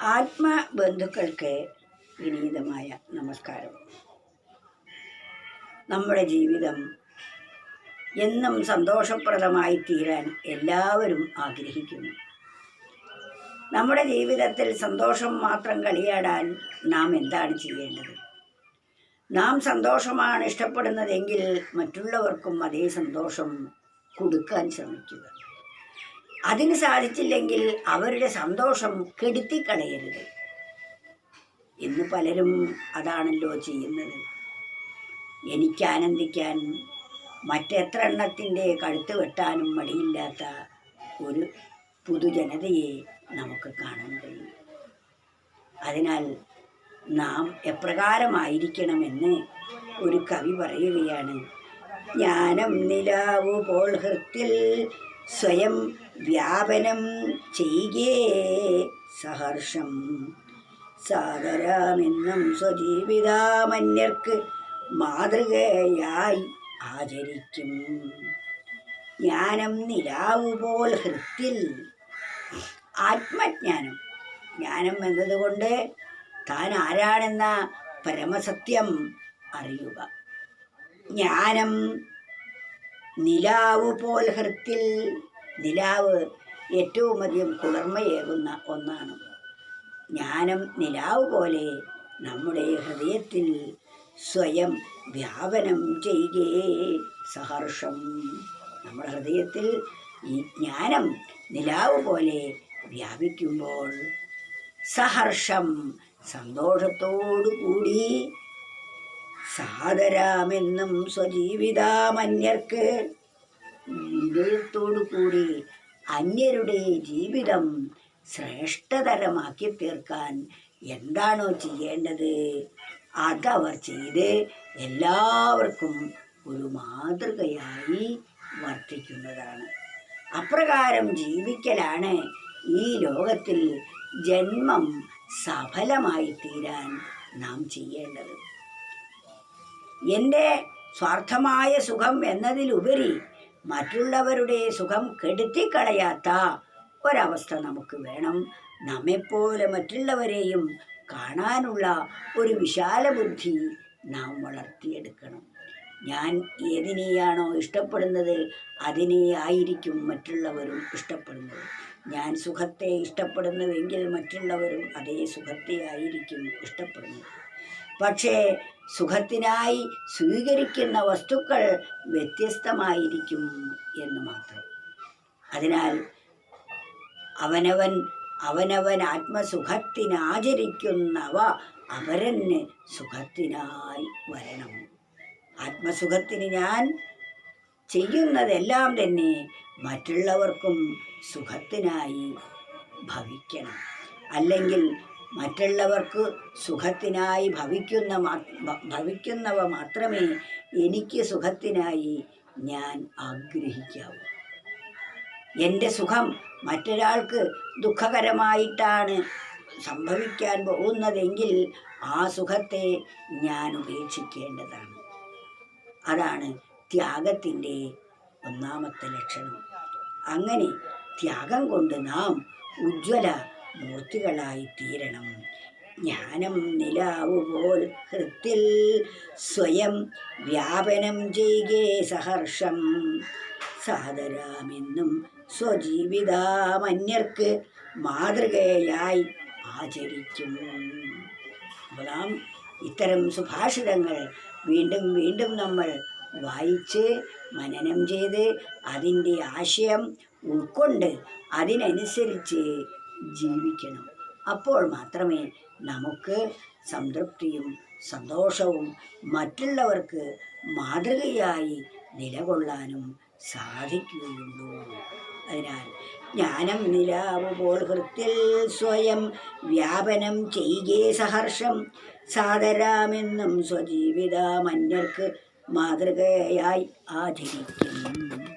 ആത്മബന്ധുക്കൾക്ക് വിനീതമായ നമസ്കാരം. നമ്മുടെ ജീവിതം എന്നും സന്തോഷപ്രദമായി തീരാൻ എല്ലാവരും ആഗ്രഹിക്കുന്നു. നമ്മുടെ ജീവിതത്തിൽ സന്തോഷം മാത്രം കളിയാടാൻ നാം എന്താണ് ചെയ്യേണ്ടത്? നാം സന്തോഷമാണ് ഇഷ്ടപ്പെടുന്നതെങ്കിൽ മറ്റുള്ളവർക്കും അതേ സന്തോഷം കൊടുക്കാൻ ശ്രമിക്കുക. അതിന് സാധിച്ചില്ലെങ്കിൽ അവരുടെ സന്തോഷം കെടുത്തിക്കളയരുത്. ഇന്ന് പലരും അതാണല്ലോ ചെയ്യുന്നത്. എനിക്ക് ആനന്ദിക്കാൻ മറ്റെത്ര എണ്ണത്തിന്റെ കഴുത്ത് വെട്ടാനും മടിയില്ലാത്ത ഒരു പുതുജനതയെ നമുക്ക് കാണാൻ കഴിയും. അതിനാൽ നാം എപ്രകാരമായിരിക്കണമെന്ന് ഒരു കവി പറയുകയാണ് ജ്ഞാനം നിലാവു പോൾ ഹൃത്തിൽ സ്വയം വ്യാപനം ചെയ്യേ സഹർഷം. സാദരാമെന്നും സ്വജീവിതാമന്യർക്ക് മാതൃകയായി ആചരിക്കും. ജ്ഞാനം നിലാവുപോൽ ഹൃത്തിൽ ആത്മജ്ഞാനം. ജ്ഞാനം എന്നതുകൊണ്ട് താൻ ആരാണെന്ന പരമസത്യം അറിയുക. ജ്ഞാനം നിലാവ് പോൽ ഹൃത്തിൽ. നിലാവ് ഏറ്റവും അധികം കുളിർമയേകുന്ന ഒന്നാണ്. ജ്ഞാനം നിലാവ് പോലെ നമ്മുടെ ഹൃദയത്തിൽ സ്വയം വ്യാപനം ചെയ്യേ സഹർഷം. നമ്മുടെ ഹൃദയത്തിൽ ഈ ജ്ഞാനം നിലാവ് പോലെ വ്യാപിക്കുമ്പോൾ സഹർഷം സന്തോഷത്തോടു കൂടി സാദരാമെന്നും സ്വജീവിതാമന്യർക്ക് കൂടി അന്യരുടെ ജീവിതം ശ്രേഷ്ഠതരമാക്കി തീർക്കാൻ എന്താണോ ചെയ്യേണ്ടത്? അതവർ ചെയ്ത് എല്ലാവർക്കും ഒരു മാതൃകയായി വർത്തിക്കുന്നതാണ്. അപ്രകാരം ജീവിക്കലാണ് ഈ ലോകത്തിൽ ജന്മം സഫലമായി തീരാൻ നാം ചെയ്യേണ്ടത്. എന്റെ സ്വാർത്ഥമായ സുഖം എന്നതിലുപരി മറ്റുള്ളവരുടെ സുഖം കെടുത്തിക്കളയാത്ത ഒരവസ്ഥ നമുക്ക് വേണം. നമ്മെപ്പോലെ മറ്റുള്ളവരെയും കാണാനുള്ള ഒരു വിശാല ബുദ്ധി നാം വളർത്തിയെടുക്കണം. ഞാൻ ഏതിനെയാണോ ഇഷ്ടപ്പെടുന്നത് അതിനെ ആയിരിക്കും മറ്റുള്ളവരും ഇഷ്ടപ്പെടുന്നത്. ഞാൻ സുഖത്തെ ഇഷ്ടപ്പെടുന്നുവെങ്കിൽ മറ്റുള്ളവരും അതേ സുഖത്തെ ആയിരിക്കും ഇഷ്ടപ്പെടുന്നത്. പക്ഷേ സുഖത്തിനായി സ്വീകരിക്കുന്ന വസ്തുക്കൾ വ്യത്യസ്തമായിരിക്കും എന്ന് മാത്രം. അതിനാൽ അവനവൻ അവനവൻ ആത്മസുഖത്തിനാചരിക്കുന്നവ അവരന് സുഖത്തിനായി വരണം. ആത്മസുഖത്തിന് ഞാൻ ചെയ്യുന്നതെല്ലാം തന്നെ മറ്റുള്ളവർക്കും സുഖത്തിനായി ഭവിക്കണം. അല്ലെങ്കിൽ മറ്റുള്ളവർക്ക് സുഖത്തിനായി ഭവിക്കുന്ന ഭവിക്കുന്നവ മാത്രമേ എനിക്ക് സുഖത്തിനായി ഞാൻ ആഗ്രഹിക്കാവൂ. എന്റെ സുഖം മറ്റൊരാൾക്ക് ദുഃഖകരമായിട്ടാണ് സംഭവിക്കാൻ പോകുന്നതെങ്കിൽ ആ സുഖത്തെ ഞാൻ ഉപേക്ഷിക്കേണ്ടതാണ്. അതാണ് ത്യാഗത്തിന്റെ ഒന്നാമത്തെ ലക്ഷണം. അങ്ങനെ ത്യാഗം കൊണ്ട് നാം ഉജ്ജ്വല മൂർത്തികളായി തീരണം. ജ്ഞാനം നിലാവുപോൽ ഹൃത്തിൽ സ്വയം വ്യാപനം ചെയ്യേ സഹർഷം. സാദരാമെന്നും സ്വജീവിതാമന്യർക്ക് മാതൃകയായി ആചരിക്കും. നാം ഇത്തരം സുഭാഷിതങ്ങൾ വീണ്ടും വീണ്ടും നമ്മൾ വായിച്ച് മനനം ചെയ്ത് അതിന്റെ ആശയം ഉൾക്കൊണ്ട് അതിനനുസരിച്ച് ജീവിക്കണം. അപ്പോൾ മാത്രമേ നമുക്ക് സംതൃപ്തിയും സന്തോഷവും മറ്റുള്ളവർക്ക് മാതൃകയായി നിലകൊള്ളാനും സാധിക്കുകയുള്ളൂ. അതിനാൽ ജ്ഞാനം നിലാവ് പോൽ ഹൃത്തിൽ സ്വയം വ്യാപനം ചെയ്യേ സഹർഷം. സാദരാമെന്നും സ്വജീവിത മന്യർക്ക് മാതൃകയായി ആചരിക്കും.